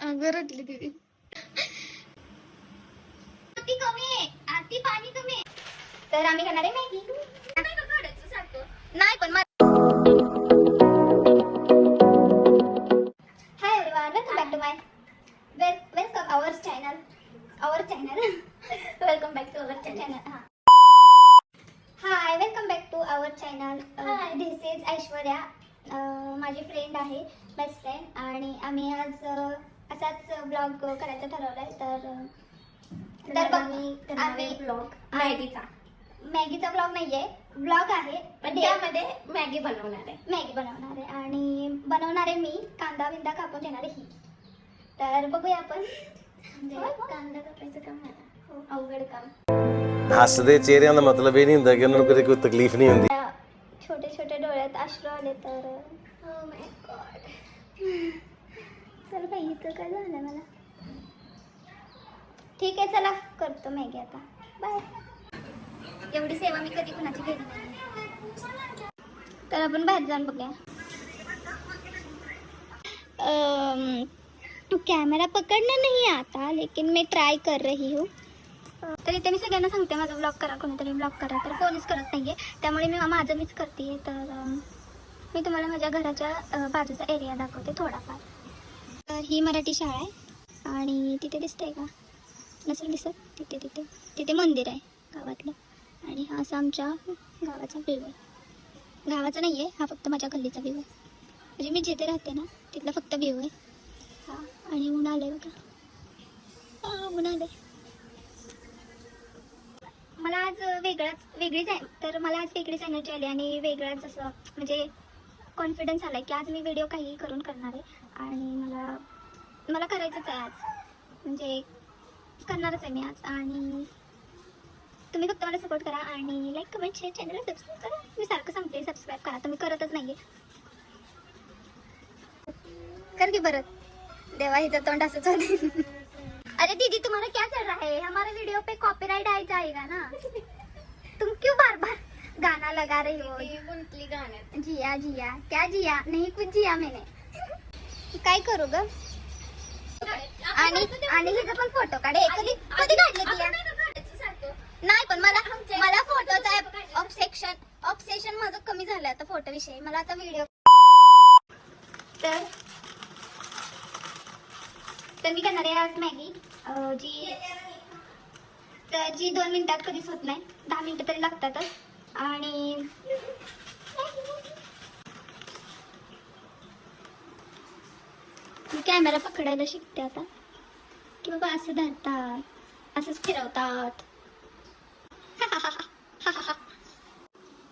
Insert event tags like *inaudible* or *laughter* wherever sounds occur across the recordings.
रडली दीदी. ती कमी आहे. आरती पाणी कमी आहे. तर आम्ही करणार आहे मॅगी. नाही पण hi everyone welcome back to my welcome our channel our channel welcome back to our channel हा hi welcome back to our channel this is Aishwarya माझी फ्रेंड आहे बेस्ट फ्रेंड आणि आम्ही आज अं, असाच ब्लॉग करायचं ठरवलंय तर अं, तर बघ आम्ही ब्लॉग मॅगीचा मॅगीचा ब्लॉग नाहीये ब्लॉग आहे पण त्यामध्ये मॅगी बनवणार आहे मॅगी बनवणार आहे आणि बनवणार आहे मी कांदा बिंदा कापून देणार आहे ही तर बघूया आपण कांदा कापायचं काम आहे हो. अवघड काम ਹੱਸਦੇ ਚਿਹਰਿਆਂ ਦਾ ਮਤਲਬ ਇਹ ਨਹੀਂ ਹੁੰਦਾ ਕਿ ਉਹਨਾਂ ਨੂੰ ਕਦੇ ਕੋਈ ਤਕਲੀਫ ਨਹੀਂ ਹੁੰਦੀ छोटे डोळ्यात अश्रू आले तर? Oh. चल बाई इथं काय झालं मला? ठीक आहे चला. करतो मॅगी आता. बाय एवढी सेवा मी कधी कुणाची केली नाही. तर आपण बाहेर जाऊन बघूया. अम, कॅमेरा पकडना नहीं आता लेकिन मैं ट्राय कर रही हूँ. तर इथे मी सगळ्यांना सांगते माझा ब्लॉग करा कोणीतरी ब्लॉग करा तर कोणीच करत नाही आहे त्यामुळे मी माझं मीच करते तर मी तुम्हाला माझ्या घराच्या बाजूचा एरिया दाखवते थोडाफार. तर ही मराठी शाळा आहे आणि तिथे दिसतंय का? नसेल दिसत? तिथे तिथे. तिथे मंदिर आहे गावातलं. आणि हा असा आमच्या गावाचा व्यू आहे. गावाचा नाही आहे हा फक्त माझ्या गल्लीचा व्यू आहे. म्हणजे मी जिथे राहते ना तिथला फक्त व्यू आहे. हा आणि ऊन आलं आहे बघा. हा, ऊन आलं मला आज वेगळाच वेगळीच आहे तर मला आज वेगळीच एनर्जी आली आणि वेगळाच असं म्हणजे कॉन्फिडन्स आला आहे की आज मी व्हिडिओ काही करून करणार आहे. आणि मला मला करायचंच आहे आज. म्हणजे करणारच आहे मी आज. आणि तुम्ही फक्त मला सपोर्ट करा आणि लाईक कमेंट शेअर चॅनलला सबस्क्राईब करा. मी सारखं सांगते सबस्क्राईब करा. तुम्ही करतच नाही कर की बरं देवा हिचं तोंड असंच होते *laughs* अरे दीदी तुम्हारा क्या चल रहा है? हमारे वीडियो पे कॉपीराइट आ जाएगा ना। तुम क्यों बार बार गाना लगा रही हो? जिया जिया। क्या जिया? नहीं कुछ जिया मैंने। काय करू ग? आणि आणि हिचा पण फोटो काढे. कधी कधी काढले तिया नाही पण मला मला फोटोचा ऑब्सेक्शन ऑब्सेशन माझं कमी झालं आता फोटो विषयी. मला आता व्हिडिओ तर तर मी करणार आहे आज मॅगी. जी तर जी दोन मिनिटात कधीच होत नाही. दहा मिनिटं तरी लागतातच. आणि कॅमेरा पकडायला शिकते आता. की बाबा असं धरतात असंच फिरवतात. *laughs*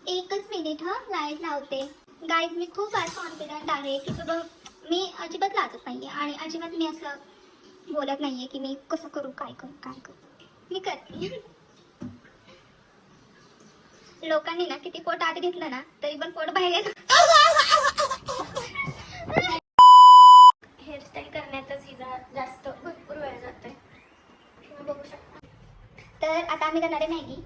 एकच मिनिट हा? लाइट लावते. गाईज मी खूप आज कॉन्फिडंट आहे की बाबा मी अजिबात लाजत नाहीये. आणि अजिबात मी असं बोलत नाहीये की मी कसं करू काय करू काय करू. मी करते. लोकांनी ना किती पोट आत घेतलं ना तरी पण पोट बाहेर येतं. हेअरस्टाईल करण्यातच हिचा जास्त भरपूर वेळ जातोय. बघू शकता. तर आता आम्ही करणार आहे मॅगी.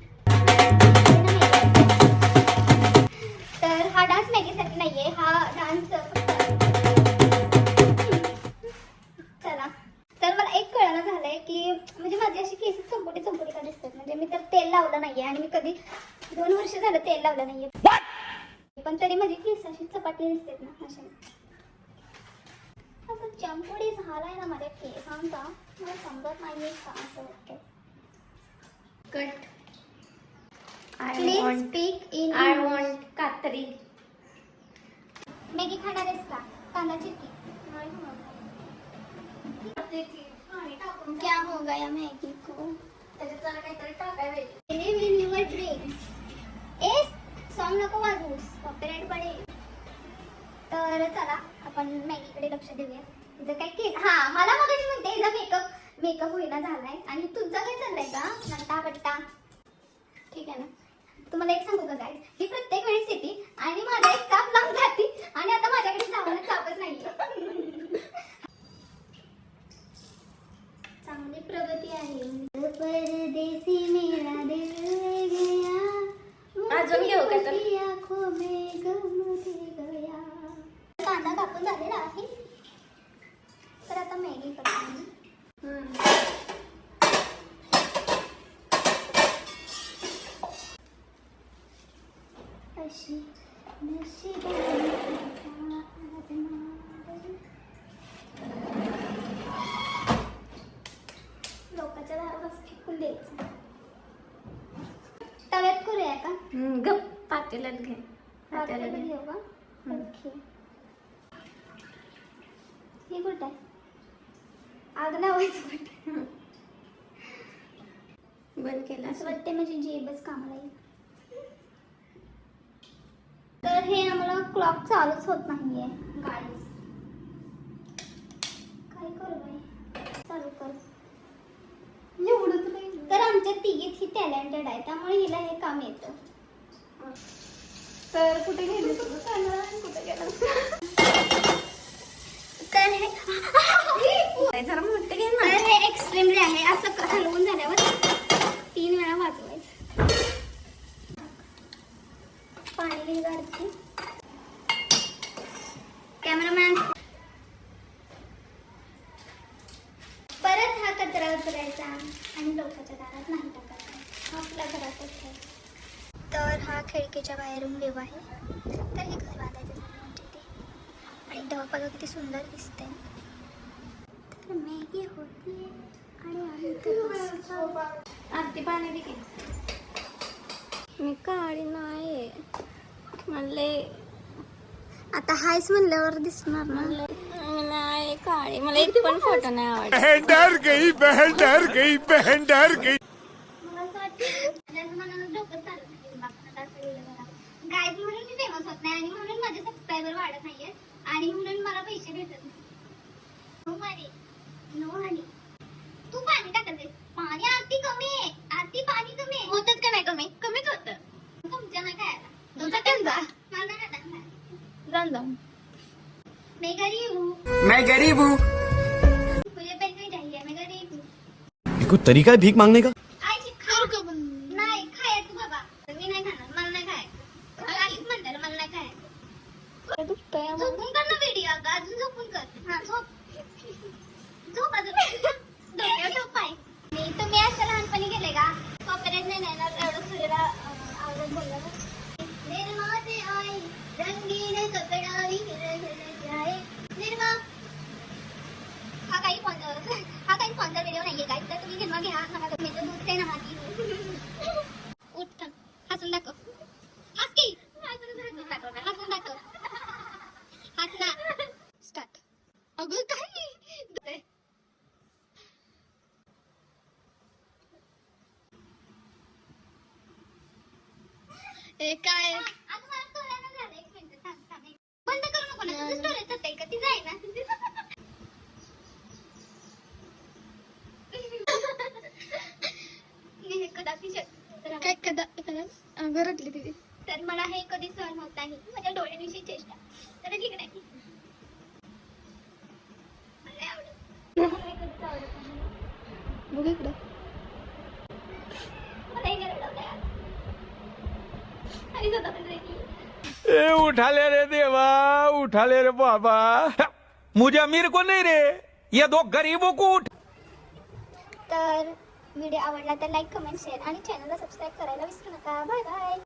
तेल लावलं नाहीये. पण तरी माझी केस अशी चपाटली दिसतात ना अशा. असं चंपुडी झालाय ना माझ्या केसांचा. मला समजत नाहीये का असं वाटतं cut. I want speak in I want कात्री मॅगी खाणार आहेस का? कांदा चिरकी. क्या हो गया मैगी को? त्याच्यात जरा काहीतरी टाकायला पाहिजे. ए सॉन्ग नको वाजवूस कॉपीराइट पडेल तर चला आपण मॅगीकडे लक्ष देऊया. तिचं काय केस हा मला मग म्हणते हिचा मेकअप मेकअप होईना झालाय. आणि तुझं काय चाललंय का? नट्टा बट्टा. ठीक आहे ना? तुम्हाला एक सांगू का काय ही प्रत्येक वेळेस येते आणि माझा एक चाप लावून जाते. आणि आता माझ्याकडे जाऊन चापच नाही आता मॅगी करते. अशी लोकांच्या दारात फेकून द्यायचं. तव्यात करूया का? गप पातेल्यात घे. पातेल्यात पातेल्यात घे. घेऊ का? ओके. हे कुठं आहे? आग लावायचं बंद केला असं वाटते माझी जेबच कामाला येईल. तर हे आम्हाला क्लॉक चालूच होत नाहीये. गाडीच काय करू बाई? चालू कर. तुला येतं? तर आमच्या तिघीत ही टॅलेंटेड आहे त्यामुळे हिला हे काम येतं. तर कुठे गेले तुझं कुठे गेला? तर हे जरा घे ना. हे एक्स्ट्रीमली आहे. असं हलवून झाल्यावर तीन वेळा वाजवायचं. पाणी घे कॅमेरामॅन परत हा कचरा उचलायचा आणि लोकांच्या दारात नाही टाकायचा. आपल्या घरातच तर हा खिडकीच्या बाहेरून देव आहे. तर हे घर बांधायचं झालं आमच्या इथे आणि डब बघा किती सुंदर दिसते तर मॅगी होती आणि आरती पाणी दे मी काळी नाही म्हणले आता हायच म्हणल्यावर दिसणार म्हणले नाही काळी. मला एक पण फोटो नाही आवडत बहन डर गई बहन डर गई बहन डर गई मला असं वाटतं माझ्या मनानं डोकं चालत नाही बाबा असं गेलं मला गाईज म्हणून मी फेमस होत नाही आणि म्हणून माझे सबस्क्रायबर वाढत नाहीये. आणि म्हणून मला पैसे भेटत नाही. नो मारी नो हनी तू पाणी टाकत. पाणी आरती कमी आहे. आरती पाणी कमी आहे. होतच का नाही कमी? कमीच होत. तुमच्या नाही काय. तुमचा केंद्र मला. जाऊन जाऊन मैं गरीब हूँ मैं गरीब हूँ। मुझे पैसे चाहिए मैं गरीब हूँ ये कोई तरीका है भीख मांगने का आईची खा नाही खायचं बाबा मी नाही खाणार मला नाही खायचं आईच म्हणतात मला नाही खायचं दुखतंय झोपून कर ना व्हिडिओ अगं अजून झोपून कर हा झोप झोप अजून डोक्यावर झोप आहे मी तुम्ही असं लहानपणी गेले का कॉपरेट नाही येणार एवढं सूर्यला अं, आवाजात बोललं का? निर्मा से आई रंगीन कपडा विखर जाए निर्मा हा काही स्पॉन्सर हा काही स्पॉन्सर व्हिडिओ नाहीये काय तर तुम्ही निर्मा घ्या नका मी तर दूध से नहाती हूँ. उठ थांब. हसून दाखव हस की हसून हसून दाखव हसून दाखव हसना स्टार्ट अगं काय हे काय बंद करू नको ना. तुझं स्टोरेज जाते का? ती जाय ना. हे काय कदा कदा घरातली तिथे तर मला हे कधी सहन होत नाही. माझ्या डोळ्यांविषयी चेष्टा. तर ठीक नाही. बघ इकडं मला हे करायला आवडत नाही. आणि स्वतः पण ready. ए उठा ले रे देवा उठा ले रे बाबा. मुझे अमीर को नहीं रे. ये दो गरीबों को उठ. तर व्हिडिओ आवडला तर लाईक कमेंट शेअर आणि चॅनलला सबस्क्राईब करायला विसरू नका. Bye bye.